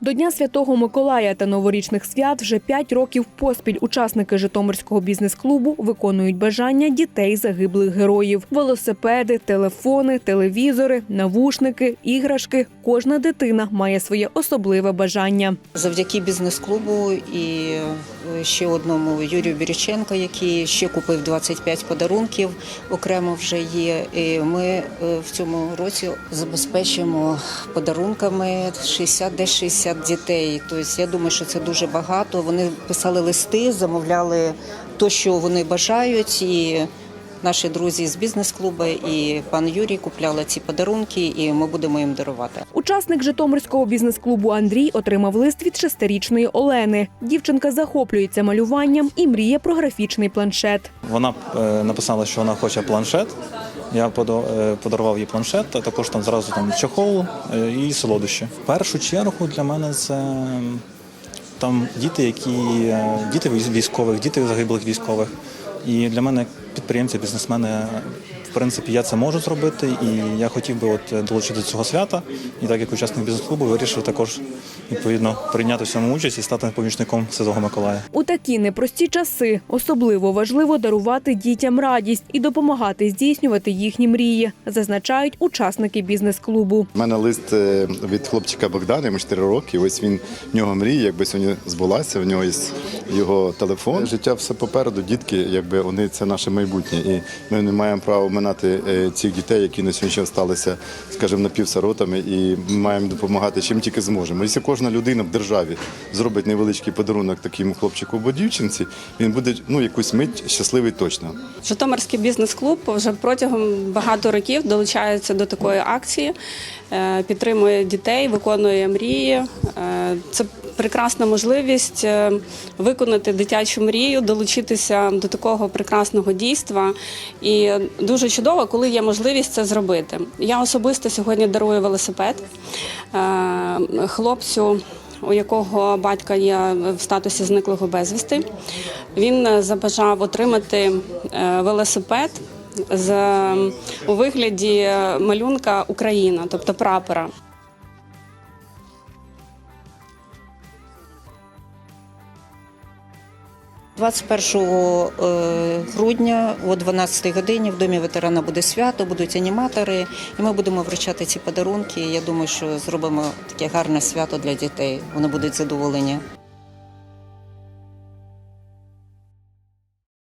До Дня Святого Миколая та новорічних свят вже п'ять років поспіль учасники Житомирського бізнес-клубу виконують бажання дітей загиблих героїв: велосипеди, телефони, телевізори, навушники, іграшки. Кожна дитина має своє особливе бажання. Завдяки бізнес-клубу і е, ще одному Юрію Біріченко, який ще купив 25 подарунків, окремо вже є. І ми е, в цьому році забезпечимо подарунками 60 десь 60 дітей. Тобто я думаю, що це дуже багато. Вони писали листи, замовляли то, що вони бажають. І наші друзі з бізнес-клубу і пан Юрій купляли ці подарунки, і ми будемо їм дарувати. Учасник Житомирського бізнес-клубу Андрій отримав лист від шестирічної Олени. Дівчинка захоплюється малюванням і мріє про графічний планшет. Вона е, написала, що вона хоче планшет. Я е, подарував їй планшет, а також там зразу там чохол е, і солодощі. В першу чергу для мене це там діти, які е, діти військ- військових, діти загиблих військових. І для мене, підприємці, бізнесмени, принципі, я це можу зробити, і я хотів би от е, долучити до цього свята. І так як учасник бізнес-клубу вирішив також відповідно прийняти в цьому участь і стати помічником Святого Миколая. У такі непрості часи особливо важливо дарувати дітям радість і допомагати здійснювати їхні мрії, зазначають учасники бізнес-клубу. У мене лист е, від хлопчика Богдана, йому 4 роки. Ось він в нього мріє, якби сьогодні збулася, в нього є його телефон. Життя все попереду. Дітки, якби вони це наше майбутнє. І ми не маємо права минати е, цих дітей, які на сьогодні сталися, скажімо, напівсиротами, і маємо допомагати чим тільки зможемо. Якщо кожна людина в державі зробить невеличкий подарунок такому хлопчику або дівчинці, він буде ну якусь мить щасливий точно. Житомирський бізнес-клуб вже протягом багато років долучається до такої акції, е, підтримує дітей, виконує мрії. Е, Це прекрасна можливість е, виконати дитячу мрію, долучитися до такого прекрасного дійства. І дуже чудово, коли є можливість це зробити. Я особисто сьогодні дарую велосипед е, хлопцю у якого батька є в статусі зниклого безвісти. Він е, забажав отримати велосипед з у вигляді малюнка Україна, тобто прапора. 21 е, грудня о 12 годині в домі ветерана буде свято, будуть аніматори, і ми будемо вручати ці подарунки. Я думаю, що зробимо таке гарне свято для дітей. Вони будуть задоволені.